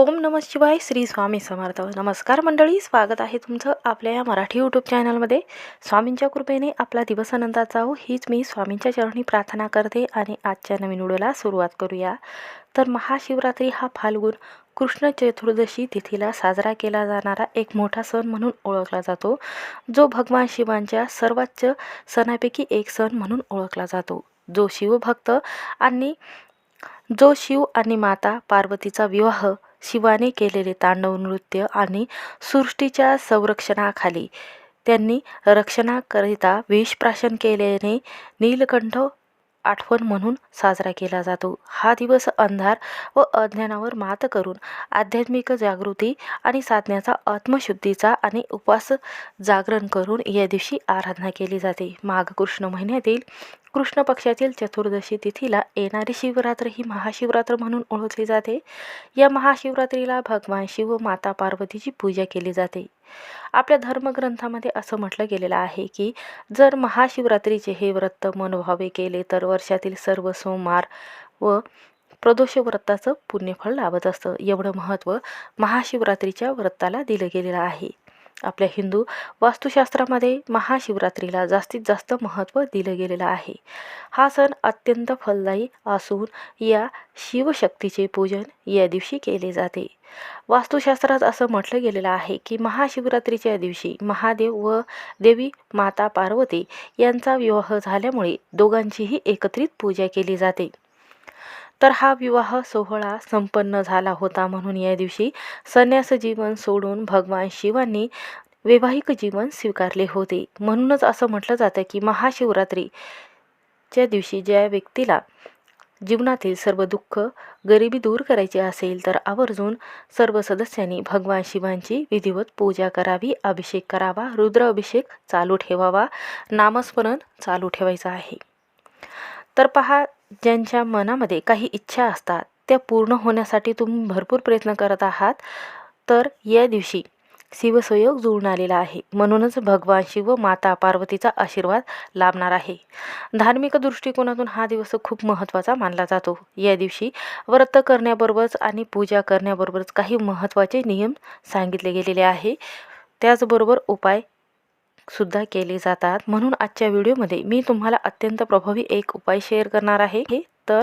ओम नम शिवाय श्री स्वामी समर्थ. नमस्कार मंडळी स्वागत आहे तुमचं आपल्या या मराठी यूट्यूब चॅनलमध्ये स्वामींच्या कृपेने आपला दिवस आनंदाचा हो हीच मी स्वामींच्या चरणी प्रार्थना करते आणि आजच्या नवीन व्हिडिओला सुरुवात करूया. तर महाशिवरात्री हा फाल्गुन कृष्ण चतुर्दशी तिथीला साजरा केला जाणारा एक मोठा सण म्हणून ओळखला जातो. जो भगवान शिवांच्या सर्वोच्च सणापैकी एक सण म्हणून ओळखला जातो. जो शिवभक्त आणि जो शिव आणि माता पार्वतीचा विवाह शिवाने केलेले तांडव नृत्य आणि सृष्टीच्या संरक्षणाखाली त्यांनी रक्षणाकरिता विषप्राशन केल्याने नीलकंठ आठवण म्हणून साजरा केला जातो. हा दिवस अंधार व अज्ञानावर मात करून आध्यात्मिक जागृती आणि साधण्याचा आत्मशुद्धीचा आणि उपवास जागरण करून या दिवशी आराधना केली जाते. माघ कृष्ण महिन्यातील कृष्ण पक्षातील चतुर्दशी तिथीला येणारी शिवरात्र ही महाशिवरात्र म्हणून ओळखली जाते. या महाशिवरात्रीला भगवान शिव माता पार्वतीची पूजा केली जाते. आपल्या धर्मग्रंथामध्ये असं म्हटलं गेलेलं आहे की जर महाशिवरात्रीचे हे व्रत मनोभावे केले तर वर्षातील सर्व सोमवार व प्रदोष व्रताचं पुण्यफळ लाभत असतं. एवढं महत्त्व महाशिवरात्रीच्या व्रताला दिलं गेलेलं आहे. आपल्या हिंदू वास्तुशास्त्रामध्ये महाशिवरात्रीला जास्तीत जास्त महत्त्व दिलं गेलेलं आहे. हा सण अत्यंत फलदायी असून या शिवशक्तीचे पूजन या दिवशी केले जाते. वास्तुशास्त्रात असं म्हटलं गेलेलं आहे की महाशिवरात्रीच्या दिवशी महादेव व देवी माता पार्वती यांचा विवाह झाल्यामुळे दोघांचीही एकत्रित पूजा केली जाते. तर हा विवाह सोहळा संपन्न झाला होता म्हणून या दिवशी संन्यास जीवन सोडून भगवान शिवांनी वैवाहिक जीवन स्वीकारले होते. म्हणूनच असं म्हटलं जातं की महाशिवरात्रीच्या दिवशी ज्या व्यक्तीला जीवनातील सर्व दुःख गरिबी दूर करायची असेल तर आवर्जून सर्व सदस्यांनी भगवान शिवांची विधिवत पूजा करावी अभिषेक करावा रुद्र अभिषेक चालू ठेवावा नामस्मरण चालू ठेवायचं आहे. तर पहा ज्यांच्या मनामध्ये काही इच्छा असतात त्या पूर्ण होण्यासाठी तुम्ही भरपूर प्रयत्न करत आहात. तर या दिवशी शिवसंयोग जुळून आलेला आहे. म्हणूनच भगवान शिव माता पार्वतीचा आशीर्वाद लाभणार आहे. धार्मिक दृष्टिकोनातून हा दिवस खूप महत्त्वाचा मानला जातो. या दिवशी व्रत करण्याबरोबरच आणि पूजा करण्याबरोबरच काही महत्त्वाचे नियम सांगितले गेलेले आहे. त्याचबरोबर उपाय सुद्धा केले जातात. म्हणून आजच्या व्हिडिओमध्ये मी तुम्हाला अत्यंत प्रभावी एक उपाय शेअर करणार आहे. तर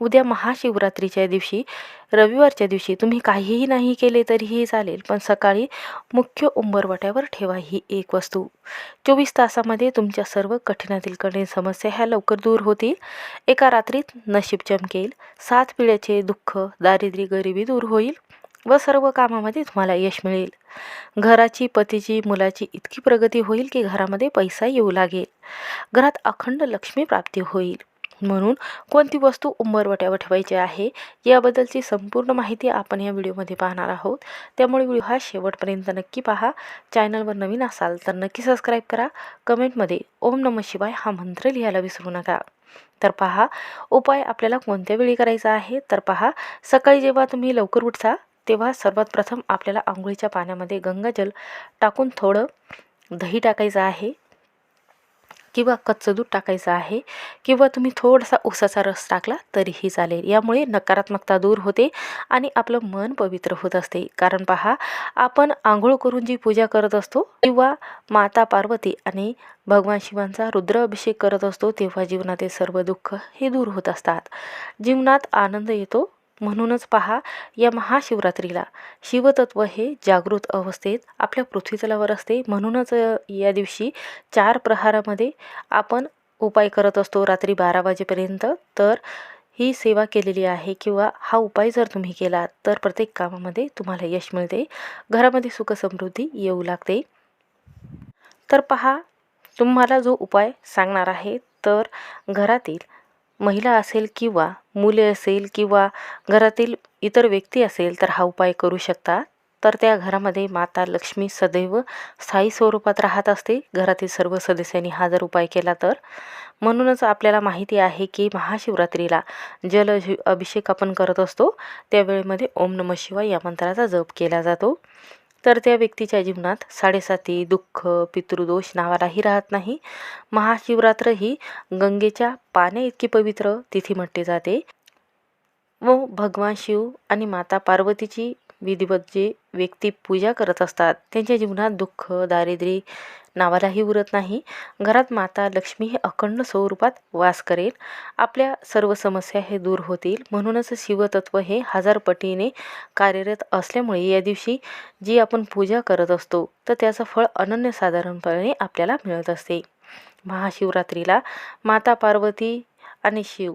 उद्या महाशिवरात्रीच्या दिवशी रविवारच्या दिवशी तुम्ही काहीही नाही केले तरीही चालेल पण सकाळी मुख्य उंबरवाट्यावर ठेवा ही एक वस्तू. चोवीस तासामध्ये तुमच्या सर्व कठीणातील कठीण समस्या ह्या लवकर दूर होतील. एका रात्रीत नशीब चमकेल. सात पिढ्याचे दुःख दारिद्र्य गरिबी दूर होईल. व सर्व कामामध्ये तुम्हाला यश मिळेल. घराची पतीची मुलाची इतकी प्रगती होईल की घरामध्ये पैसा येऊ लागेल. घरात अखंड लक्ष्मी प्राप्ती होईल. म्हणून कोणती वस्तू उंबरवट्यावर ठेवायची आहे याबद्दलची संपूर्ण माहिती आपण या व्हिडिओमध्ये पाहणार आहोत. त्यामुळे व्हिडिओ हा शेवटपर्यंत नक्की पहा. चॅनलवर नवीन असाल तर नक्की सबस्क्राईब करा. कमेंटमध्ये ओम नम शिवाय हा मंत्र लिहायला विसरू नका. तर पहा उपाय आपल्याला कोणत्या वेळी करायचा आहे? तर पहा सकाळी जेव्हा तुम्ही लवकर उठता तेव्हा सर्वात प्रथम आपल्याला आंघोळीच्या पाण्यामध्ये गंगाजल टाकून थोडं दही टाकायचं आहे किंवा कच्चं दूध टाकायचं आहे किंवा तुम्ही थोडासा उसाचा रस टाकला तरीही चालेल. यामुळे नकारात्मकता दूर होते आणि आपलं मन पवित्र होत असते. कारण पहा आपण आंघोळ करून जी पूजा करत असतो किंवा माता पार्वती आणि भगवान शिवांचा रुद्राभिषेक करत असतो तेव्हा जीवनातील सर्व दुःख हे दूर होत असतात. जीवनात आनंद येतो म्हणूनच पहा या महाशिवरात्रीला शिवतत्व हे जागृत अवस्थेत आपल्या पृथ्वीतलावर असते. म्हणूनच या दिवशी चार प्रहारामध्ये आपण उपाय करत असतो रात्री बारा वाजेपर्यंत. तर ही सेवा केलेली आहे किंवा हा उपाय जर तुम्ही केला तर प्रत्येक कामामध्ये तुम्हाला यश मिळते. घरामध्ये सुखसमृद्धी येऊ लागते. तर पहा तुम्हाला जो उपाय सांगणार आहे तर घरातील महिला असेल किंवा मुले असेल किंवा घरातील इतर व्यक्ती असेल तर हा उपाय करू शकता तर त्या घरामध्ये माता लक्ष्मी सदैव स्थायी स्वरूपात राहत असते. घरातील सर्व सदस्यांनी हा जर उपाय केला तर. म्हणूनच आपल्याला माहिती आहे की महाशिवरात्रीला जल अभिषेक आपण करत असतो. त्यावेळेमध्ये ओम नम शिवाय या मंत्राचा जप केला जातो. तर त्या व्यक्तीच्या जीवनात साडेसाती दुःख पितृदोष नावालाही राहत नाही. महाशिवरात्र ही गंगेच्या पाण्या इतकी पवित्र तिथी म्हटली जाते. व भगवान शिव आणि माता पार्वतीची विधिवत जे व्यक्ती पूजा करत असतात त्यांच्या जीवनात दुःख दारिद्र्य नावालाही उरत नाही. घरात माता लक्ष्मी हे अखंड स्वरूपात वास करेल. आपल्या सर्व समस्या हे दूर होतील. म्हणूनच शिवतत्व हे हजार पटीने कार्यरत असल्यामुळे या दिवशी जी आपण पूजा करत असतो तर त्याचं फळ अनन्यसाधारणपणे आपल्याला मिळत असते. महाशिवरात्रीला माता पार्वती आणि शिव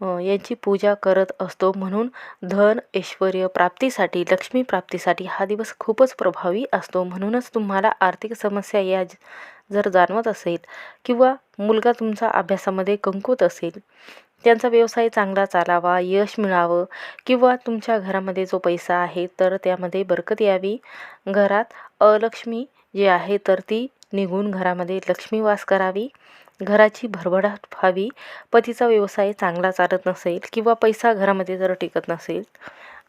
यांची पूजा करत असतो. म्हणून धन ऐश्वर प्राप्तीसाठी लक्ष्मी प्राप्तीसाठी हा दिवस खूपच प्रभावी असतो. म्हणूनच तुम्हाला आर्थिक समस्या या जर जाणवत असेल किंवा मुलगा तुमचा अभ्यासामध्ये कमकुवत असेल त्यांचा व्यवसाय चांगला चालावा यश मिळावं किंवा तुमच्या घरामध्ये जो पैसा आहे तर त्यामध्ये बरकत यावी. घरात अलक्ष्मी जी आहे तर ती निघून घरामध्ये लक्ष्मी वास करावी. घराची भरभराट व्हावी. पतीचा व्यवसाय चांगला चालत नसेल किंवा पैसा घरामध्ये जर टिकत नसेल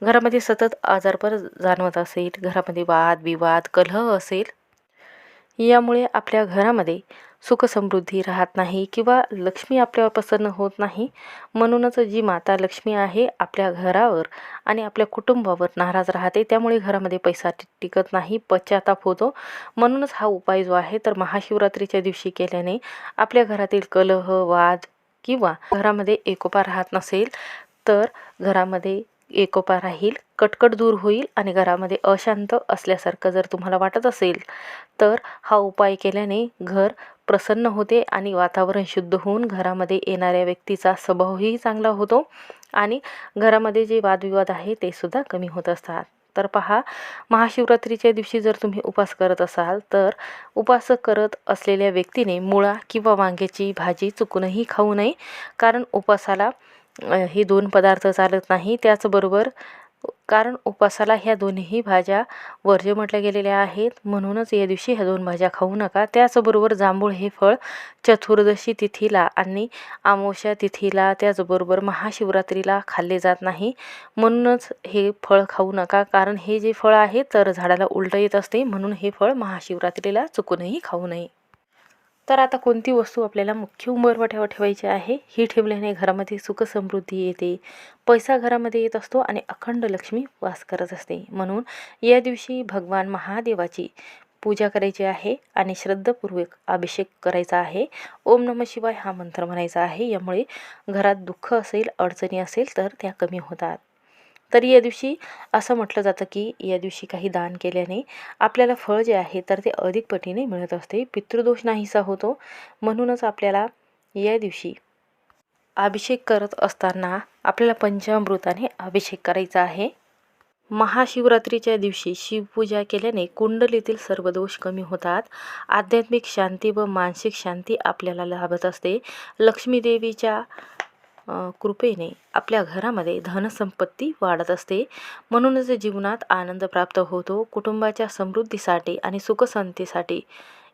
घरामध्ये सतत आजारपर जाणवत असेल घरामध्ये वाद विवाद कलह असेल यामुळे आपल्या घरामध्ये सुखसमृद्धी राहत नाही किंवा लक्ष्मी आपल्यावर प्रसन्न होत नाही म्हणूनच जी माता लक्ष्मी आहे आपल्या घरावर आणि आपल्या कुटुंबावर नाराज राहते त्यामुळे घरामध्ये पैसा टिकत नाही पश्चाताप होतो. म्हणूनच हा उपाय जो आहे तर महाशिवरात्रीच्या दिवशी केल्याने आपल्या घरातील कलह वाद किंवा घरामध्ये एकोपा राहत नसेल तर घरामध्ये एकोपा राहील कटकट दूर होईल आणि घरामध्ये अशांत असल्यासारखं जर तुम्हाला वाटत असेल तर हा उपाय केल्याने घर प्रसन्न होते आणि वातावरण शुद्ध होऊन घरामध्ये येणाऱ्या व्यक्तीचा स्वभावही चांगला होतो आणि घरामध्ये जे वादविवाद आहे ते सुद्धा कमी होत असतात. तर पहा महाशिवरात्रीच्या दिवशी जर तुम्ही उपास करत असाल तर उपास करत असलेल्या व्यक्तीने मुळा किंवा वांग्याची भाजी चुकूनही खाऊ नये कारण उपासाला हे दोन पदार्थ चालत नाही. त्याचबरोबर कारण उपासाला ह्या दोन्ही भाज्या वर्ज्य म्हटल्या गेलेल्या आहेत. म्हणूनच या दिवशी ह्या दोन भाज्या खाऊ नका. त्याचबरोबर जांभूळ हे फळ चतुर्दशी तिथीला आणि आमोशा तिथीला त्याचबरोबर महाशिवरात्रीला खाल्ले जात नाही. म्हणूनच हे फळ खाऊ नका. कारण हे जे फळ आहे तर झाडाला उलटं येत असते. म्हणून हे फळ महाशिवरात्रीला चुकूनही खाऊ नये. तर आता कोणती वस्तू आपल्याला मुख्य उंबरवट्यावर ठेवायची आहे? ही ठेवल्याने घरामध्ये सुख समृद्धी येते. पैसा घरामध्ये येत असतो आणि अखंड लक्ष्मी वास करत असते. म्हणून या दिवशी भगवान महादेवाची पूजा करायची आहे आणि श्रद्धापूर्वक अभिषेक करायचा आहे. ओम नम शिवाय हा मंत्र म्हणायचा आहे. यामुळे घरात दुःख असेल अडचणी असेल तर त्या कमी होतात. तर या दिवशी असं म्हटलं जातं की या दिवशी काही दान केल्याने आपल्याला फळ जे आहे तर ते अधिक पटीने मिळत असते. पितृदोष नाहीसा होतो. म्हणूनच आपल्याला या दिवशी अभिषेक करत असताना आपल्याला पंचामृताने अभिषेक करायचा आहे. महाशिवरात्रीच्या दिवशी शिवपूजा केल्याने कुंडलीतील सर्व दोष कमी होतात. आध्यात्मिक शांती व मानसिक शांती आपल्याला लाभत असते. लक्ष्मीदेवीच्या कृपेने आपल्या घरामध्ये धनसंपत्ती वाढत असते. म्हणूनच जीवनात आनंद प्राप्त होतो. कुटुंबाच्या समृद्धीसाठी आणि सुखशांतीसाठी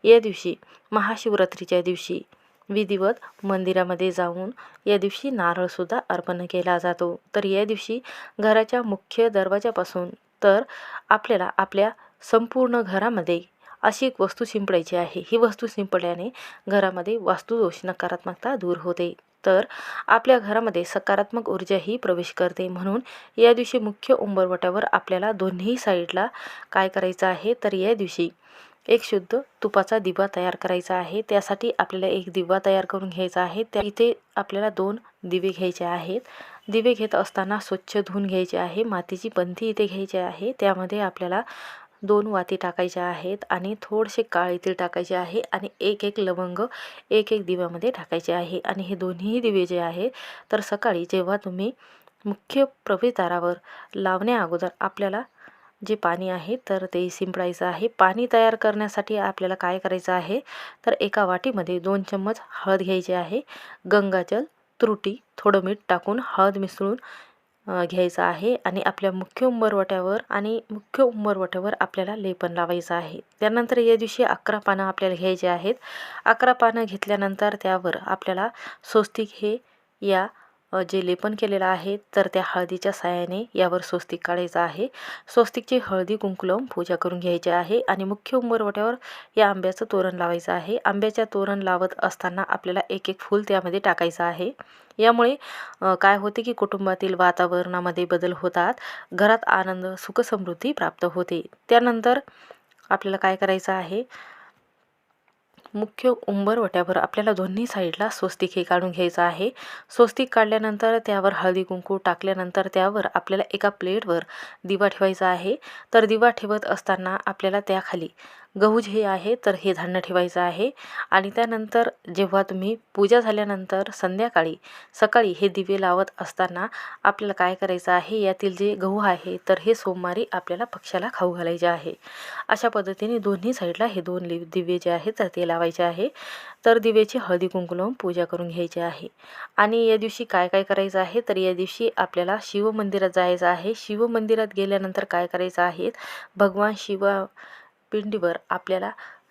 या दिवशी महाशिवरात्रीच्या दिवशी विधिवत मंदिरामध्ये जाऊन या दिवशी नारळसुद्धा अर्पण केला जातो. तर या दिवशी घराच्या मुख्य दरवाजापासून तर आपल्याला आपल्या संपूर्ण घरामध्ये अशी एक वस्तू शिंपडायची आहे. ही वस्तू शिंपडल्याने घरामध्ये वास्तुदोष नकारात्मकता दूर होते. तर आपल्या घरामध्ये सकारात्मक ऊर्जाही प्रवेश करते. म्हणून या दिवशी मुख्य उंबरवट्यावर आपल्याला दोन्ही साईडला काय करायचं आहे तर या दिवशी एक शुद्ध तुपाचा दिवा तयार करायचा आहे. त्यासाठी आपल्याला एक दिवा तयार करून घ्यायचा आहे. त्या इथे आपल्याला दोन दिवे घ्यायचे आहेत. दिवे घेत असताना स्वच्छ धुवून घ्यायचे आहे. मातीची बंदी इथे घ्यायची आहे. त्यामध्ये आपल्याला दोन वाती टाकायच्या आहेत आणि थोडेसे काळे तीळ टाकायचे आहे आणि एक एक लवंग एक एक दिव्यामध्ये टाकायचे आहे आणि हे दोन्ही दिवे जे आहे तर सकाळी जेव्हा तुम्ही मुख्य प्रवेशद्वारावर लावण्या अगोदर आपल्याला जे पाणी आहे तर ते शिंपडायचं आहे. पाणी तयार करण्यासाठी आपल्याला काय करायचं आहे तर एका वाटीमध्ये दोन चम्मच हळद घ्यायची आहे. गंगाजल त्रुटी थोडं मीठ टाकून हळद मिसळून घ्यायचा आहे आणि आपल्या मुख्य उंबरवट्यावर आणि मुख्य उंबरवट्यावर आपल्याला लेपन लावायचं आहे. त्यानंतर या दिवशी अकरा पानं आपल्याला घ्यायचे आहेत. अकरा पानं घेतल्यानंतर त्यावर आपल्याला स्वस्तिक हे या जे लेपन केलेलं आहे तर त्या हळदीच्या साहाय्याने यावर स्वस्तिक काढायचं आहे. स्वस्तिकची हळदी कुंकू लावून पूजा करून घ्यायची आहे आणि मुख्य उंबरवट्यावर या आंब्याचं तोरण लावायचं आहे. आंब्याच्या तोरण लावत असताना आपल्याला एक एक फूल त्यामध्ये टाकायचं आहे. यामुळे काय होते की कुटुंबातील वातावरणामध्ये बदल होतात. घरात आनंद सुखसमृद्धी प्राप्त होते. त्यानंतर आपल्याला काय करायचं आहे? मुख्य उंबरवट्यावर आपल्याला दोन्ही साईडला स्वस्तिक हे काढून घ्यायचं आहे. स्वस्तिक काढल्यानंतर त्यावर हळदी कुंकू टाकल्यानंतर त्यावर आपल्याला एका प्लेटवर दिवा ठेवायचा आहे. तर दिवा ठेवत असताना आपल्याला त्याखाली गहू जे आहे तर हे धान्य ठेवायचं आहे. आणि त्यानंतर जेव्हा तुम्ही पूजा झाल्यानंतर संध्याकाळी सकाळी हे दिवे लावत असताना आपल्याला काय करायचं आहे? यातील जे गहू आहे तर हे सोमवारी आपल्याला पक्षाला खाऊ घालायचे आहे. अशा पद्धतीने दोन्ही साईडला हे दोन लि दिवे जे आहेत तर ते लावायचे आहे. तर दिवेची हळदी कुंकू लावून पूजा करून घ्यायची आहे. आणि या दिवशी काय काय करायचं आहे? तर या दिवशी आपल्याला शिवमंदिरात जायचं आहे. शिवमंदिरात गेल्यानंतर काय करायचं आहे? भगवान शिव पिंडीवर आपल्याला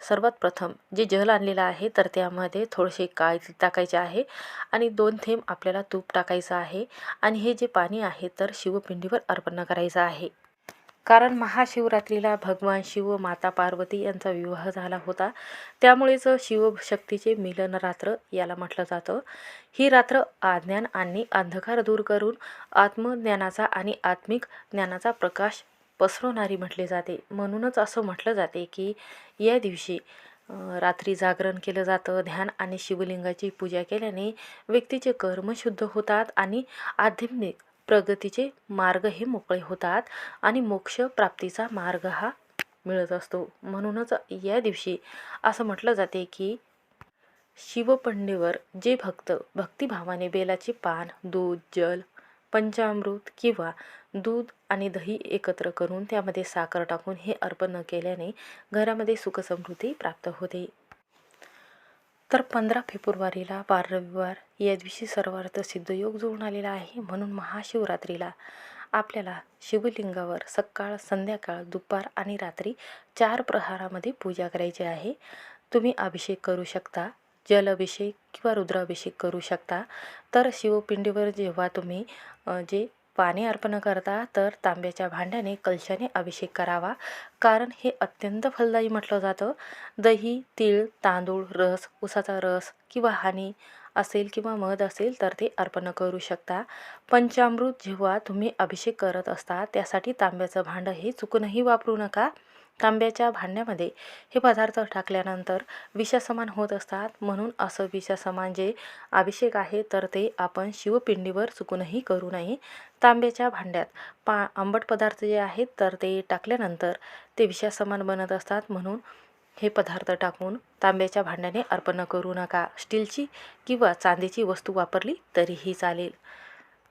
सर्वात प्रथम जे जल आणलेलं आहे तर त्यामध्ये थोडेसे काळ टाकायचे आहे आणि दोन थेंब आपल्याला तूप टाकायचं आहे आणि हे जे पाणी आहे तर शिवपिंडीवर अर्पण करायचं आहे. कारण महाशिवरात्रीला भगवान शिव माता पार्वती यांचा विवाह झाला होता त्यामुळेच शिवशक्तीचे मिलन रात्र याला म्हटलं जातं. ही रात्र अज्ञान आणि अंधकार दूर करून आत्मज्ञानाचा आणि आत्मिक ज्ञानाचा प्रकाश पसरवणारी म्हटले जाते. म्हणूनच असं म्हटलं जाते की या दिवशी रात्री जागरण केलं जातं. ध्यान आणि शिवलिंगाची पूजा केल्याने व्यक्तीचे कर्म शुद्ध होतात आणि आध्यात्मिक प्रगतीचे मार्ग हे मोकळे होतात आणि मोक्ष प्राप्तीचा मार्ग हा मिळत असतो. म्हणूनच या दिवशी असं म्हटलं जाते की शिवपंडेवर जे भक्त भक्तिभावाने बेलाचे पान दूध जल पंचामृत किंवा दूध आणि दही एकत्र करून त्यामध्ये साखर टाकून हे अर्पण केल्याने घरामध्ये सुखसमृद्धी प्राप्त होते. तर पंधरा फेब्रुवारीला बार रविवार या दिवशी सर्वार्थ सिद्धयोग जुळून आलेला आहे म्हणून महाशिवरात्रीला आपल्याला शिवलिंगावर सकाळ संध्याकाळ दुपार आणि रात्री चार प्रहारामध्ये पूजा करायची आहे. तुम्ही अभिषेक करू शकता. जल अभिषेक किंवा रुद्राभिषेक करू शकता. तर शिवपिंडीवर जेव्हा तुम्ही जे पाणी अर्पण करता तर तांब्याच्या भांड्याने कलशाने अभिषेक करावा. कारण हे अत्यंत फलदायी म्हटलं जातं. दही तीळ तांदूळ रस उसाचा रस किंवा हानी असेल किंवा मध असेल तर ते अर्पण करू शकता. पंचामृत जेव्हा तुम्ही अभिषेक करत असता त्यासाठी तांब्याचं भांडं हे चुकूनही वापरू नका. तांब्याच्या भांड्यामध्ये हे पदार्थ टाकल्यानंतर विषासमान होत असतात. म्हणून असं विषासमान जे अभिषेक आहे तर ते आपण शिवपिंडीवर चुकूनही करू नये. तांब्याच्या भांड्यात पा आंबट पदार्थ जे आहेत तर ते टाकल्यानंतर ते विषासमान बनत असतात. म्हणून हे पदार्थ टाकून तांब्याच्या भांड्याने अर्पण करू नका. स्टीलची किंवा चांदीची वस्तू वापरली तरीही चालेल.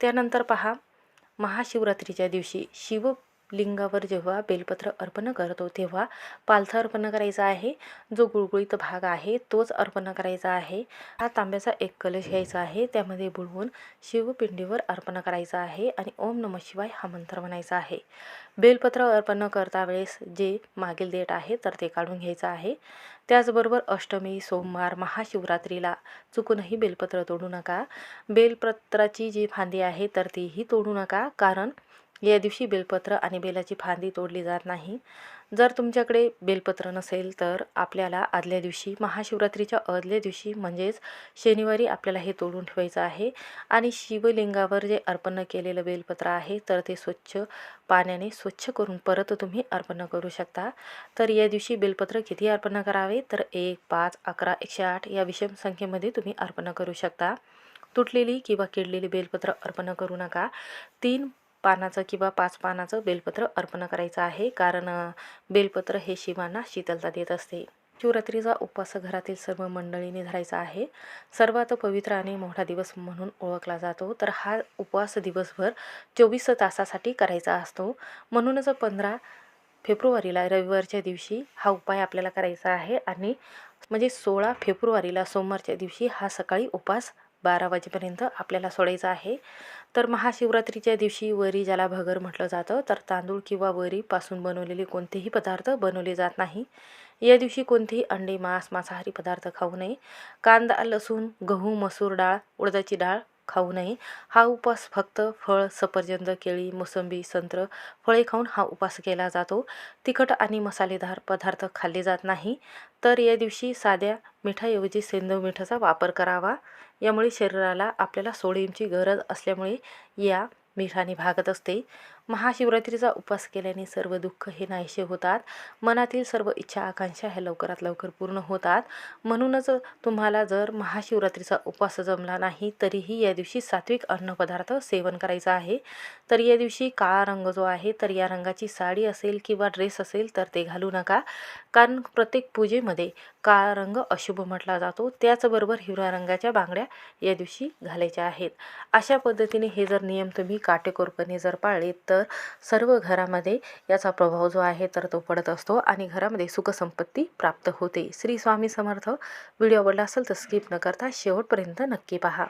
त्यानंतर पहा महाशिवरात्रीच्या दिवशी शिव लिंगावर जेव्हा बेलपत्र अर्पण करतो तेव्हा पालथं अर्पण करायचा आहे. जो गुळगुळीत भाग आहे तोच अर्पण करायचा आहे. हा तांब्याचा एक कलश घ्यायचा आहे. त्यामध्ये बुडवून शिवपिंडीवर अर्पण करायचा आहे आणि ओम नम शिवाय हा मंत्र म्हणायचा आहे. बेलपत्र अर्पण करता वेळेस जे मागील देठ आहे तर ते काढून घ्यायचं आहे. त्याचबरोबर अष्टमी सोमवार महाशिवरात्रीला चुकूनही बेलपत्र तोडू नका. बेलपत्राची जी फांदी आहे तर तीही तोडू नका. कारण या दिवशी बेलपत्र आणि बेलाची फांदी तोडली जात नाही. जर तुमच्याकडे बेलपत्र नसेल तर आपल्याला आदल्या दिवशी महाशिवरात्रीच्या आदल्या दिवशी म्हणजेच शनिवारी आपल्याला हे तोडून ठेवायचं आहे. आणि शिवलिंगावर जे अर्पण केलेलं बेलपत्र आहे तर ते स्वच्छ पाण्याने स्वच्छ करून परत तुम्ही अर्पण करू शकता. तर या दिवशी बेलपत्र किती अर्पण करावे? तर एक पाच अकरा एकशे आठ या विषम संख्येमध्ये तुम्ही अर्पण करू शकता. तुटलेली किंवा किडलेली बेलपत्र अर्पण करू नका. तीन पानाचं किंवा पाच पानाचं बेलपत्र अर्पण करायचं आहे. कारण बेलपत्र हे शिवांना शीतलता देत असते. शिवरात्रीचा उपवास घरातील सर्व मंडळींनी धरायचा आहे. सर्वात पवित्र आणि मोठा दिवस म्हणून ओळखला जातो. तर हा उपवास दिवसभर चोवीस तासासाठी करायचा असतो. म्हणूनच पंधरा फेब्रुवारीला रविवारच्या दिवशी हा उपाय आपल्याला करायचा आहे. आणि म्हणजे सोळा फेब्रुवारीला सोमवारच्या दिवशी हा सकाळी उपवास बारा वाजेपर्यंत आपल्याला सोडायचं आहे. तर महाशिवरात्रीच्या दिवशी वरी ज्याला भगर म्हटलं जातं तर तांदूळ किंवा वरीपासून बनवलेले कोणतेही पदार्थ बनवले जात नाही. या दिवशी कोणतेही अंडे मांस मांसाहारी पदार्थ खाऊ नये. कांदा लसूण गहू मसूर डाळ उडदाची डाळ खाऊ नये. हा उपवास फक्त फळ सफरचंद केळी मोसंबी संत्र फळे खाऊन हा उपवास केला जातो. तिखट आणि मसालेदार पदार्थ खाल्ले जात नाही. तर या दिवशी साध्या मिठाऐवजी सेंदव मिठाचा वापर करावा. यामुळे शरीराला आपल्याला सोडियमची गरज असल्यामुळे या मिठाने भागत असते. महाशिवरात्रीचा उपवास केल्याने सर्व दुःख हे नाहीसे होतात. मनातील सर्व इच्छा आकांक्षा ह्या लवकरात लवकर पूर्ण होतात. म्हणूनच तुम्हाला जर महाशिवरात्रीचा उपवास जमला नाही तरीही या दिवशी सात्विक अन्नपदार्थ सेवन करायचं आहे. तर या दिवशी काळा रंग जो आहे तर या रंगाची साडी असेल किंवा ड्रेस असेल तर ते घालू नका. कारण प्रत्येक पूजेमध्ये काळा रंग अशुभ म्हटला जातो. त्याचबरोबर हिरव्या रंगाच्या बांगड्या या दिवशी घालायच्या आहेत. अशा पद्धतीने हे जर नियम तुम्ही काटेकोरपणे जर पाळले तर सर्व घरामध्ये याचा प्रभाव जो आहे तर तो पडत असतो आणि घरामध्ये सुखसंपत्ती प्राप्त होते. श्री स्वामी समर्थ. व्हिडिओ आवडला असेल तर स्किप न करता शेवटपर्यंत नक्की पहा.